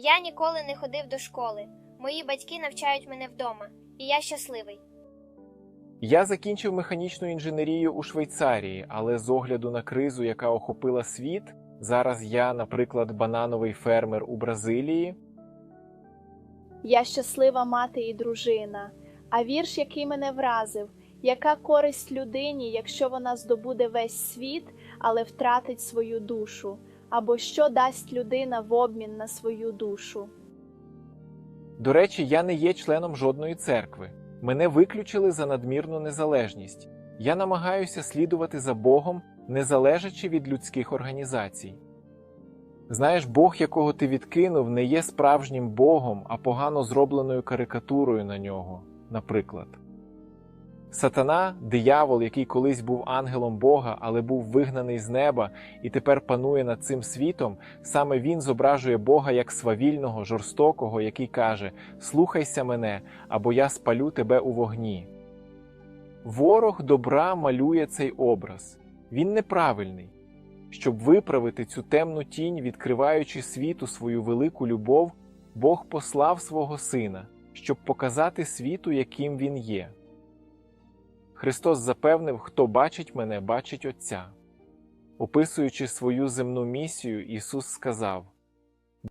Я ніколи не ходив до школи. Мої батьки навчають мене вдома, і я щасливий. Я закінчив механічну інженерію у Швейцарії, але з огляду на кризу, яка охопила світ, зараз я, наприклад, банановий фермер у Бразилії. Я щаслива мати і дружина. А вірш, який мене вразив, яка користь людині, якщо вона здобуде весь світ, але втратить свою душу, або що дасть людина в обмін на свою душу? До речі, я не є членом жодної церкви. Мене виключили за надмірну незалежність. Я намагаюся слідувати за Богом, не залежачи від людських організацій. Знаєш, Бог, якого ти відкинув, не є справжнім Богом, а погано зробленою карикатурою на нього, наприклад. Сатана, диявол, який колись був ангелом Бога, але був вигнаний з неба і тепер панує над цим світом, саме він зображує Бога як свавільного, жорстокого, який каже: Слухайся мене, або я спалю тебе у вогні. Ворог добра малює цей образ. Він неправильний. Щоб виправити цю темну тінь, відкриваючи світу свою велику любов, Бог послав свого Сина, щоб показати світу, яким він є. Христос запевнив, хто бачить мене, бачить Отця. Описуючи свою земну місію, Ісус сказав: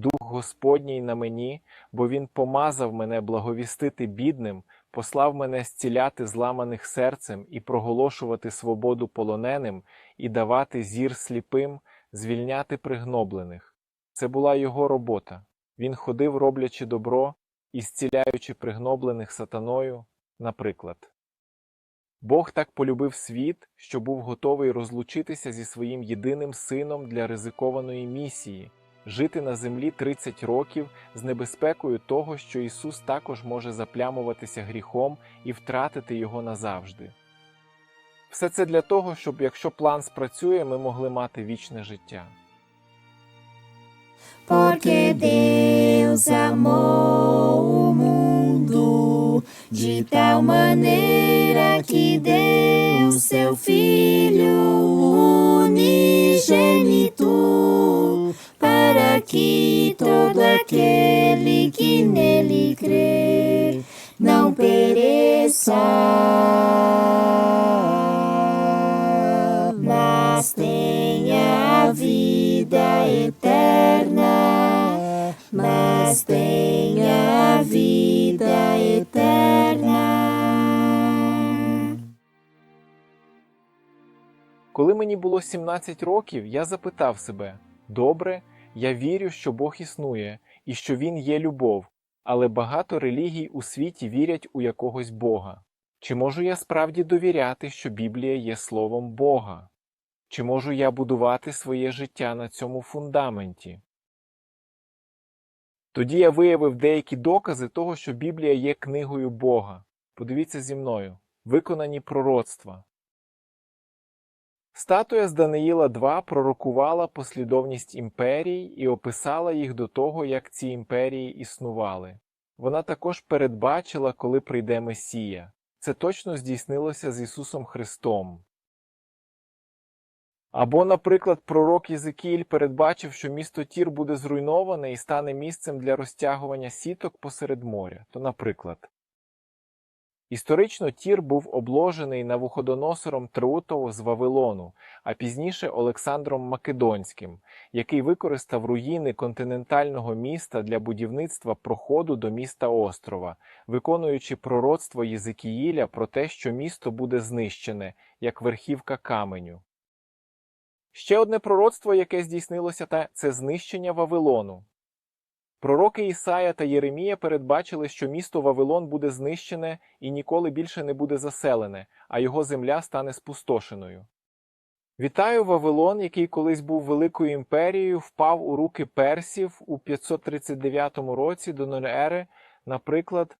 Дух Господній на мені, бо Він помазав мене благовістити бідним, послав мене зціляти зламаних серцем і проголошувати свободу полоненим, і давати зір сліпим, звільняти пригноблених. Це була його робота. Він ходив, роблячи добро і зціляючи пригноблених сатаною, наприклад. Бог так полюбив світ, що був готовий розлучитися зі своїм єдиним сином для ризикованої місії жити на землі 30 років з небезпекою того, що Ісус також може заплямуватися гріхом і втратити його назавжди. Все це для того, щоб якщо план спрацює, ми могли мати вічне життя. Porque Deus amou o mundo de tal maneira que deu seu Filho unigênito, para que todo aquele que nele crer não pereça, mas tenha a vida eterna, mas tenha Коли мені було 17 років, я запитав себе: добре, я вірю, що Бог існує і що Він є любов, але багато релігій у світі вірять у якогось Бога. Чи можу я справді довіряти, що Біблія є словом Бога? Чи можу я будувати своє життя на цьому фундаменті? Тоді я виявив деякі докази того, що Біблія є книгою Бога. Подивіться зі мною виконані пророцтва. Статуя з Даниїла 2 пророкувала послідовність імперій і описала їх до того, як ці імперії існували. Вона також передбачила, коли прийде Месія. Це точно здійснилося з Ісусом Христом. Або, наприклад, пророк Єзекіль передбачив, що місто Тір буде зруйноване і стане місцем для розтягування сіток посеред моря. То, наприклад, Історично Тір був обложений Навуходоносором Треутово з Вавилону, а пізніше Олександром Македонським, який використав руїни континентального міста для будівництва проходу до міста острова, виконуючи пророцтво Єзикіїля про те, що місто буде знищене, як верхівка каменю. Ще одне пророцтво, яке здійснилося, це знищення Вавилону. Пророки Ісая та Єремія передбачили, що місто Вавилон буде знищене і ніколи більше не буде заселене, а його земля стане спустошеною. Вітаю Вавилон, який колись був великою імперією, впав у руки персів у 539 році до нової наприклад,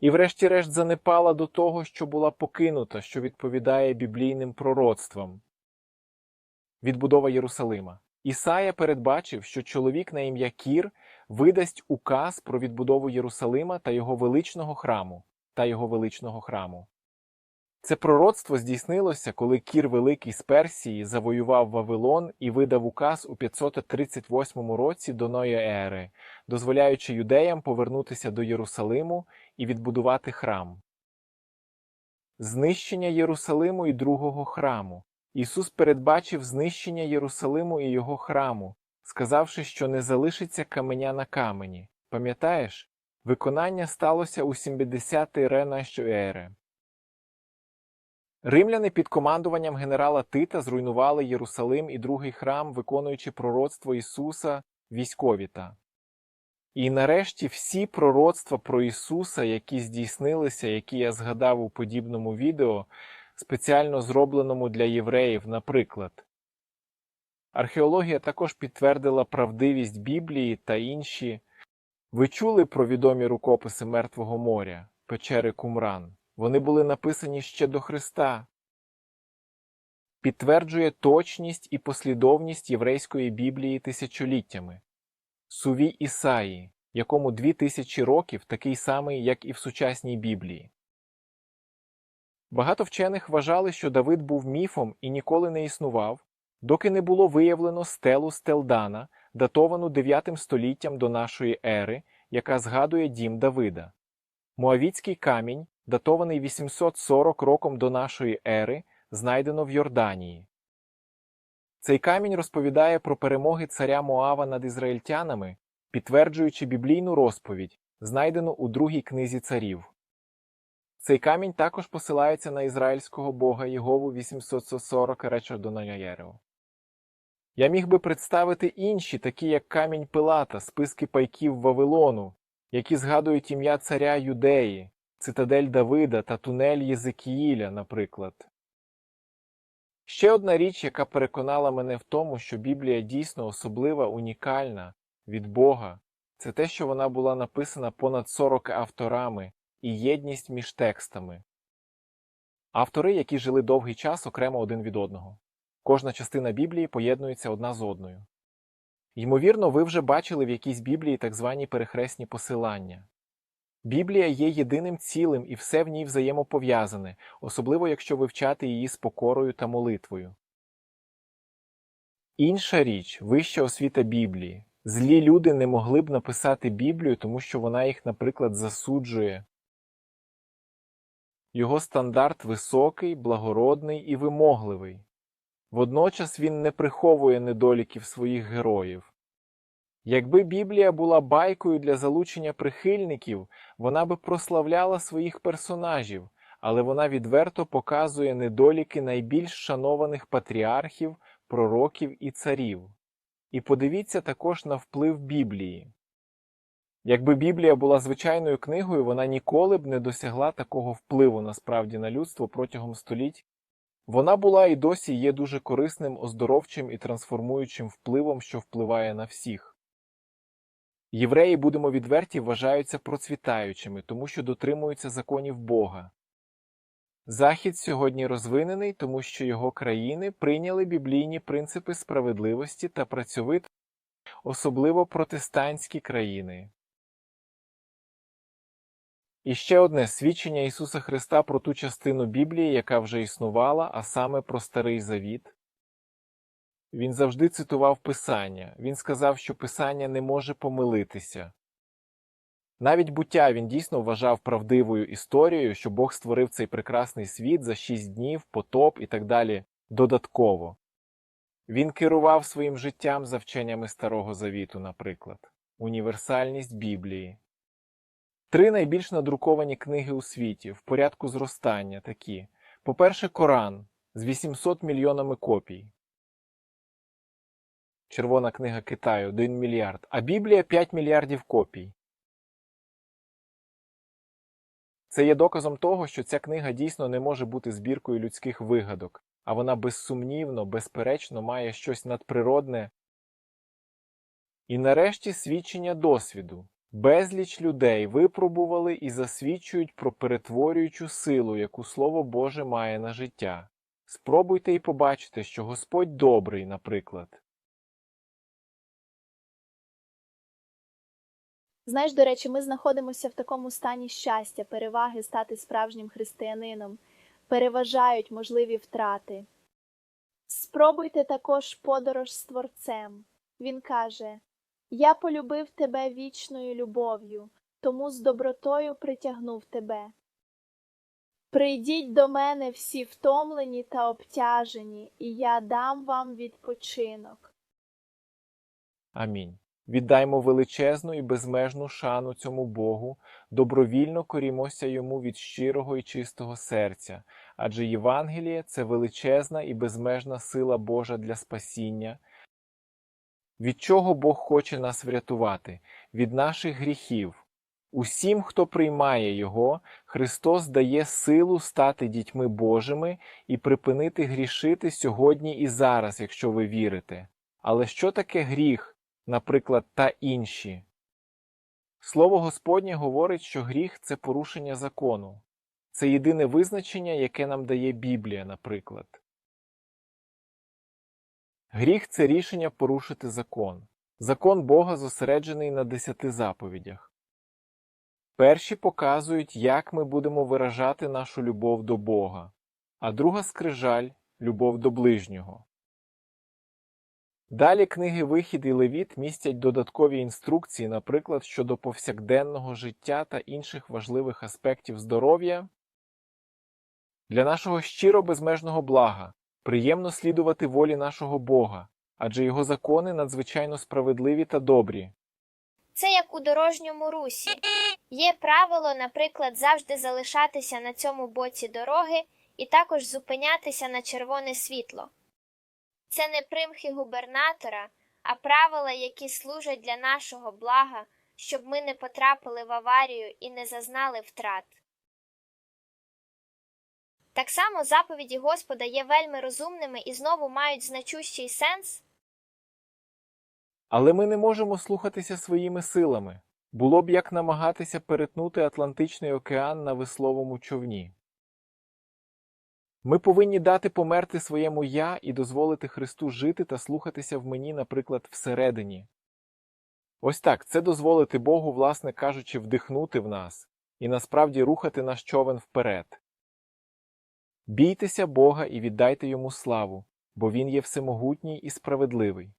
і врешті-решт занепала до того, що була покинута, що відповідає біблійним пророцтвам. Відбудова Єрусалима. Ісая передбачив, що чоловік на ім'я Кір видасть указ про відбудову Єрусалима та його величного храму та його величного храму. Це пророцтво здійснилося, коли Кір Великий з Персії завоював Вавилон і видав указ у 538 році до нової ери, дозволяючи юдеям повернутися до Єрусалиму і відбудувати храм. Знищення Єрусалиму і другого храму. Ісус передбачив знищення Єрусалиму і його храму, сказавши, що не залишиться каменя на камені. Пам'ятаєш? Виконання сталося у 70-й ре нашої ери. Римляни під командуванням генерала Тита зруйнували Єрусалим і другий храм, виконуючи пророцтво Ісуса військовіта. І нарешті всі пророцтва про Ісуса, які здійснилися, які я згадав у подібному відео, спеціально зробленому для євреїв, наприклад. Археологія також підтвердила правдивість Біблії та інші. Ви чули про відомі рукописи Мертвого моря, печери Кумран? Вони були написані ще до Христа. Підтверджує точність і послідовність єврейської Біблії тисячоліттями. Сувій Ісаї, якому дві тисячі років такий самий, як і в сучасній Біблії. Багато вчених вважали, що Давид був міфом і ніколи не існував, доки не було виявлено стелу Стелдана, датовану 9 століттям до нашої ери, яка згадує дім Давида. Моавіцький камінь, датований 840 роком до нашої ери, знайдено в Йорданії. Цей камінь розповідає про перемоги царя Моава над ізраїльтянами, підтверджуючи біблійну розповідь, знайдену у другій книзі царів. Цей камінь також посилається на ізраїльського бога Єгову 840 Речардонаєрео. Я міг би представити інші, такі як камінь Пилата, списки пайків Вавилону, які згадують ім'я царя Юдеї, цитадель Давида та тунель Єзекіїля, наприклад. Ще одна річ, яка переконала мене в тому, що Біблія дійсно особлива, унікальна від Бога, це те, що вона була написана понад 40 авторами і єдність між текстами. Автори, які жили довгий час окремо один від одного. Кожна частина Біблії поєднується одна з одною. Ймовірно, ви вже бачили в якійсь Біблії так звані перехресні посилання. Біблія є єдиним цілим і все в ній взаємопов'язане, особливо якщо вивчати її з покорою та молитвою. Інша річ вища освіта Біблії. Злі люди не могли б написати Біблію, тому що вона їх, наприклад, засуджує. Його стандарт високий, благородний і вимогливий. Водночас він не приховує недоліків своїх героїв. Якби Біблія була байкою для залучення прихильників, вона би прославляла своїх персонажів, але вона відверто показує недоліки найбільш шанованих патріархів, пророків і царів. І подивіться також на вплив Біблії. Якби Біблія була звичайною книгою, вона ніколи б не досягла такого впливу насправді на людство протягом століть. Вона була і досі є дуже корисним, оздоровчим і трансформуючим впливом, що впливає на всіх. Євреї, будемо відверті, вважаються процвітаючими, тому що дотримуються законів Бога. Захід сьогодні розвинений, тому що його країни прийняли біблійні принципи справедливості та працьовит, особливо протестантські країни. І ще одне свідчення Ісуса Христа про ту частину Біблії, яка вже існувала, а саме про Старий Завіт. Він завжди цитував Писання. Він сказав, що Писання не може помилитися. Навіть буття він дійсно вважав правдивою історією, що Бог створив цей прекрасний світ за шість днів, потоп і так далі додатково. Він керував своїм життям за вченнями Старого Завіту, наприклад, універсальність Біблії. Три найбільш надруковані книги у світі в порядку зростання такі. По-перше, Коран з 800 мільйонами копій. Червона книга Китаю 1 мільярд, а Біблія 5 мільярдів копій. Це є доказом того, що ця книга дійсно не може бути збіркою людських вигадок, а вона безсумнівно, безперечно має щось надприродне. І нарешті свідчення досвіду. Безліч людей випробували і засвідчують про перетворюючу силу, яку Слово Боже має на життя. Спробуйте і побачите, що Господь добрий, наприклад. Знаєш, до речі, ми знаходимося в такому стані щастя, переваги стати справжнім християнином, переважають можливі втрати. Спробуйте також подорож з Творцем. Він каже: Я полюбив тебе вічною любов'ю, тому з добротою притягнув тебе. Прийдіть до мене всі втомлені та обтяжені, і я дам вам відпочинок. Амінь. Віддаймо величезну і безмежну шану цьому Богу, добровільно корімося йому від щирого і чистого серця, адже Євангеліє це величезна і безмежна сила Божа для спасіння. Від чого Бог хоче нас врятувати? Від наших гріхів. Усім, хто приймає Його, Христос дає силу стати дітьми Божими і припинити грішити сьогодні і зараз, якщо ви вірите. Але що таке гріх? наприклад, та інші. Слово Господнє говорить, що гріх це порушення закону. Це єдине визначення, яке нам дає Біблія, наприклад. Гріх це рішення порушити закон. Закон Бога зосереджений на десяти заповідях. Перші показують, як ми будемо виражати нашу любов до Бога, а друга скрижаль любов до ближнього. Далі книги Вихід і Левіт містять додаткові інструкції, наприклад, щодо повсякденного життя та інших важливих аспектів здоров'я. Для нашого щиро безмежного блага приємно слідувати волі нашого Бога, адже його закони надзвичайно справедливі та добрі. Це як у дорожньому русі. Є правило, наприклад, завжди залишатися на цьому боці дороги і також зупинятися на червоне світло. Це не примхи губернатора, а правила, які служать для нашого блага, щоб ми не потрапили в аварію і не зазнали втрат. Так само заповіді Господа є вельми розумними і знову мають значущий сенс. Але ми не можемо слухатися своїми силами. Було б як намагатися перетнути Атлантичний океан на весловому човні. Ми повинні дати померти своєму я і дозволити Христу жити та слухатися в мені, наприклад, всередині. Ось так це дозволити Богу, власне кажучи, вдихнути в нас і насправді рухати наш човен вперед. Бійтеся Бога і віддайте йому славу, бо Він є всемогутній і справедливий.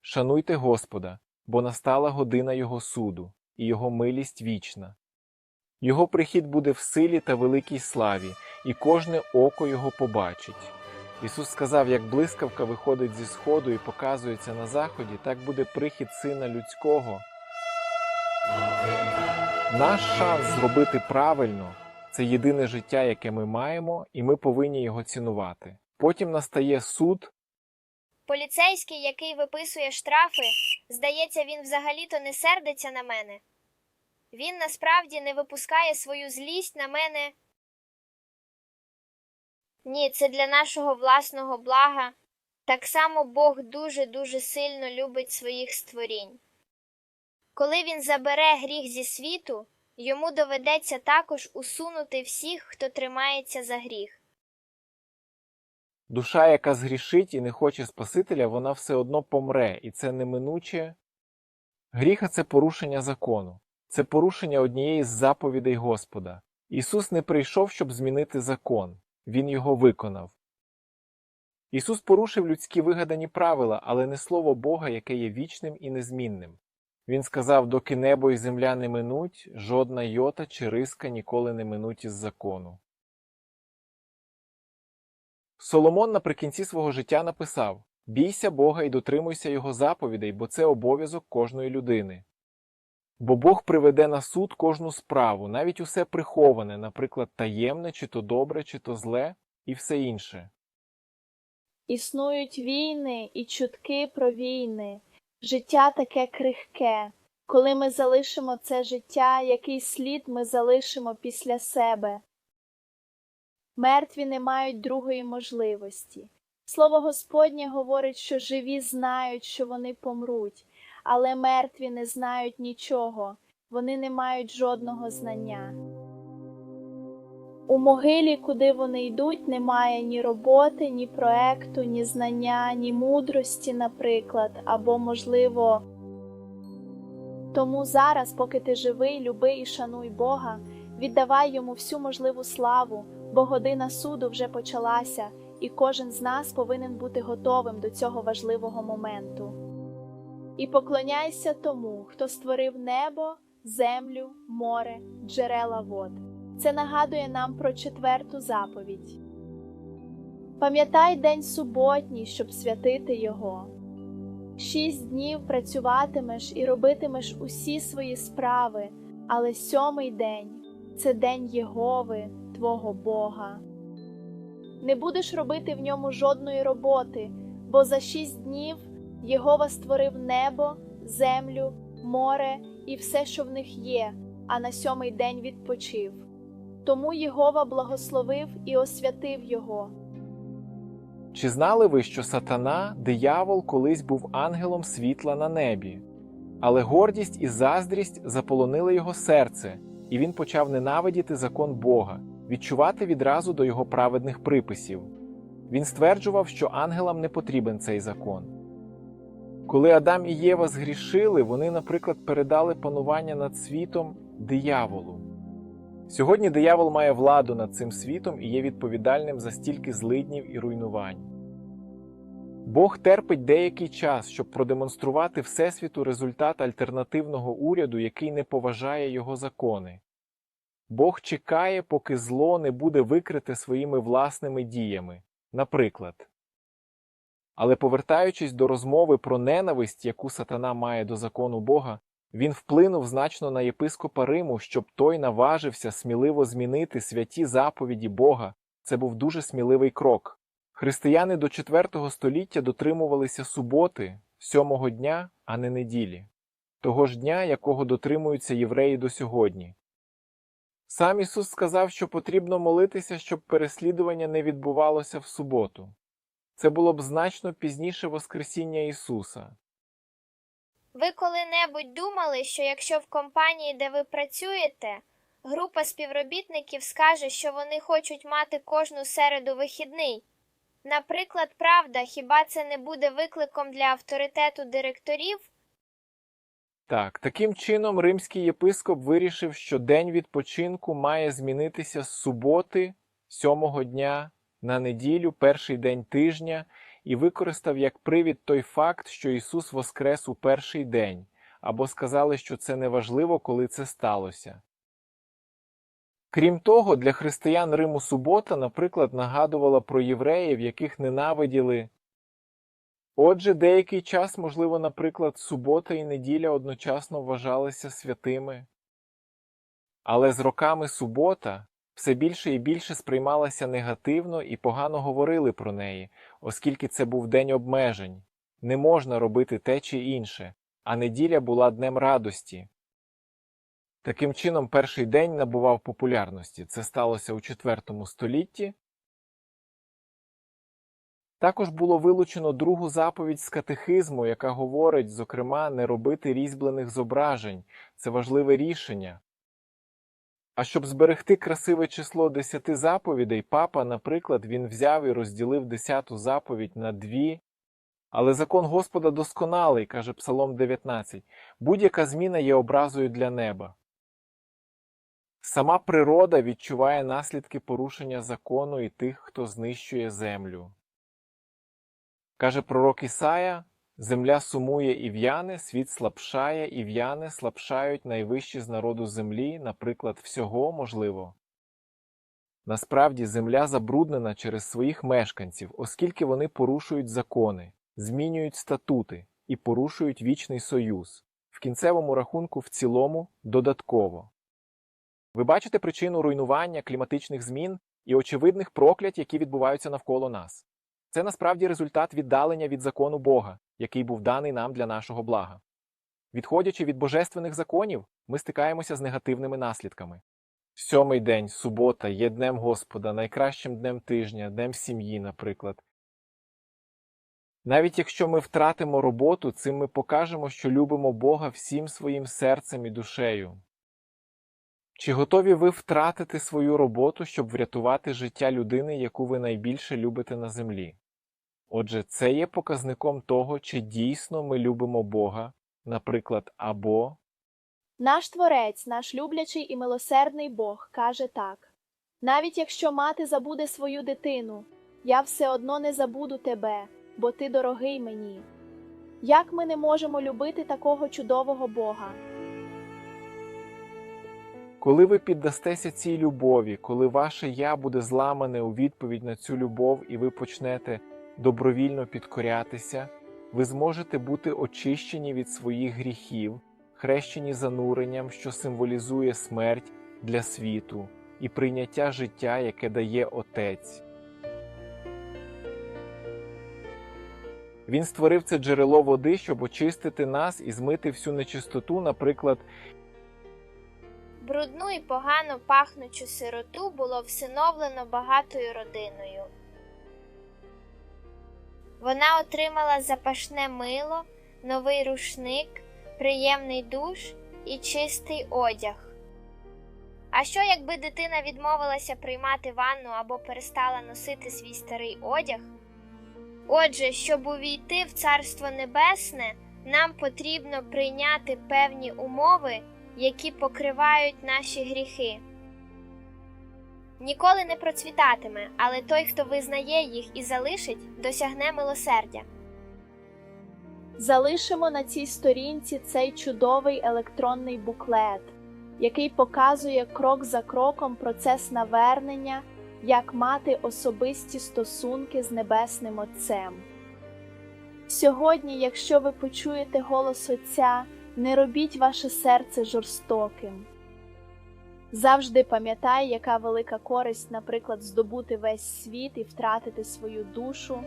Шануйте Господа, бо настала година Його суду, і Його милість вічна. Його прихід буде в силі та великій славі, і кожне око його побачить. Ісус сказав, як блискавка виходить зі сходу і показується на заході, так буде прихід Сина Людського. Наш шанс зробити правильно це єдине життя, яке ми маємо, і ми повинні його цінувати. Потім настає суд, Поліцейський, який виписує штрафи, здається, він взагалі-то не сердиться на мене. Він насправді не випускає свою злість на мене. Ні, це для нашого власного блага. Так само Бог дуже-дуже сильно любить своїх створінь. Коли він забере гріх зі світу, йому доведеться також усунути всіх, хто тримається за гріх. душа, яка згрішить і не хоче Спасителя, вона все одно помре, і це неминуче. Гріха це порушення закону, це порушення однієї з заповідей Господа. Ісус не прийшов, щоб змінити закон, Він його виконав. Ісус порушив людські вигадані правила, але не слово Бога, яке є вічним і незмінним. Він сказав, доки небо і земля не минуть, жодна йота чи риска ніколи не минуть із закону. Соломон наприкінці свого життя написав Бійся Бога і дотримуйся Його заповідей, бо це обов'язок кожної людини. Бо Бог приведе на суд кожну справу, навіть усе приховане, наприклад, таємне, чи то добре, чи то зле, і все інше. Існують війни і чутки про війни. Життя таке крихке. Коли ми залишимо це життя, який слід ми залишимо після себе. Мертві не мають другої можливості. Слово Господнє говорить, що живі знають, що вони помруть, але мертві не знають нічого, вони не мають жодного знання. У могилі, куди вони йдуть, немає ні роботи, ні проекту, ні знання, ні мудрості, наприклад, або, можливо. Тому зараз, поки ти живий, люби і шануй Бога, віддавай йому всю можливу славу, бо година суду вже почалася, і кожен з нас повинен бути готовим до цього важливого моменту. І поклоняйся тому, хто створив небо, землю, море, джерела вод. Це нагадує нам про четверту заповідь. Пам'ятай день суботній, щоб святити його. Шість днів працюватимеш і робитимеш усі свої справи, але сьомий день це день Єгови, твого Бога. Не будеш робити в ньому жодної роботи, бо за шість днів Єгова створив небо, землю, море і все, що в них є, а на сьомий день відпочив. Тому Єгова благословив і освятив його. Чи знали ви, що сатана, диявол, колись був ангелом світла на небі? Але гордість і заздрість заполонили його серце, і він почав ненавидіти закон Бога, відчувати відразу до його праведних приписів. Він стверджував, що ангелам не потрібен цей закон. Коли Адам і Єва згрішили, вони, наприклад, передали панування над світом дияволу. Сьогодні диявол має владу над цим світом і є відповідальним за стільки злиднів і руйнувань. Бог терпить деякий час, щоб продемонструвати Всесвіту результат альтернативного уряду, який не поважає його закони. Бог чекає, поки зло не буде викрите своїми власними діями, наприклад. Але повертаючись до розмови про ненависть, яку сатана має до закону Бога, він вплинув значно на єпископа Риму, щоб той наважився сміливо змінити святі заповіді Бога. Це був дуже сміливий крок. Християни до IV століття дотримувалися суботи, сьомого дня, а не неділі, того ж дня, якого дотримуються євреї до сьогодні. Сам Ісус сказав, що потрібно молитися, щоб переслідування не відбувалося в суботу. Це було б значно пізніше Воскресіння Ісуса. Ви коли-небудь думали, що якщо в компанії, де ви працюєте, група співробітників скаже, що вони хочуть мати кожну середу вихідний? Наприклад, правда, хіба це не буде викликом для авторитету директорів? Так, таким чином римський єпископ вирішив, що день відпочинку має змінитися з суботи, сьомого дня, на неділю, перший день тижня, і використав як привід той факт, що Ісус воскрес у перший день, або сказали, що це неважливо, коли це сталося. Крім того, для християн Риму субота, наприклад, нагадувала про євреїв, яких ненавиділи. Отже, деякий час, можливо, наприклад, субота і неділя одночасно вважалися святими. Але з роками субота все більше і більше сприймалася негативно і погано говорили про неї, оскільки це був день обмежень. Не можна робити те чи інше, а неділя була днем радості. Таким чином, перший день набував популярності. Це сталося у IV столітті. Також було вилучено другу заповідь з катехизму, яка говорить, зокрема, не робити різьблених зображень. Це важливе рішення. А щоб зберегти красиве число десяти заповідей, папа, наприклад, він взяв і розділив десяту заповідь на дві. Але закон Господа досконалий, каже Псалом 19. Будь-яка зміна є образою для неба. Сама природа відчуває наслідки порушення закону і тих, хто знищує землю. Каже пророк Ісая, земля сумує і в'яне, світ слабшає і в'яне, слабшають найвищі з народу землі, наприклад, всього можливо. Насправді земля забруднена через своїх мешканців, оскільки вони порушують закони, змінюють статути і порушують вічний союз, в кінцевому рахунку в цілому додатково. Ви бачите причину руйнування кліматичних змін і очевидних проклять, які відбуваються навколо нас. Це насправді результат віддалення від закону Бога, який був даний нам для нашого блага. Відходячи від божественних законів, ми стикаємося з негативними наслідками. Сьомий день, субота, є днем Господа, найкращим днем тижня, днем сім'ї, наприклад. Навіть якщо ми втратимо роботу, цим ми покажемо, що любимо Бога всім своїм серцем і душею. Чи готові ви втратити свою роботу, щоб врятувати життя людини, яку ви найбільше любите на землі? Отже, це є показником того, чи дійсно ми любимо Бога, наприклад, або Наш Творець, наш люблячий і милосердний Бог, каже так: Навіть якщо мати забуде свою дитину, я все одно не забуду тебе, бо ти дорогий мені. Як ми не можемо любити такого чудового Бога? Коли ви піддастеся цій любові, коли ваше я буде зламане у відповідь на цю любов, і ви почнете добровільно підкорятися, ви зможете бути очищені від своїх гріхів, хрещені зануренням, що символізує смерть для світу, і прийняття життя, яке дає Отець. Він створив це джерело води, щоб очистити нас і змити всю нечистоту, наприклад, Брудну і погано пахнучу сироту було всиновлено багатою родиною. Вона отримала запашне мило, новий рушник, приємний душ і чистий одяг. А що, якби дитина відмовилася приймати ванну або перестала носити свій старий одяг? Отже, щоб увійти в Царство Небесне, нам потрібно прийняти певні умови які покривають наші гріхи. Ніколи не процвітатиме, але той, хто визнає їх і залишить, досягне милосердя. Залишимо на цій сторінці цей чудовий електронний буклет, який показує крок за кроком процес навернення, як мати особисті стосунки з Небесним Отцем. Сьогодні, якщо ви почуєте голос Отця, не робіть ваше серце жорстоким. Завжди пам'ятай, яка велика користь, наприклад, здобути весь світ і втратити свою душу.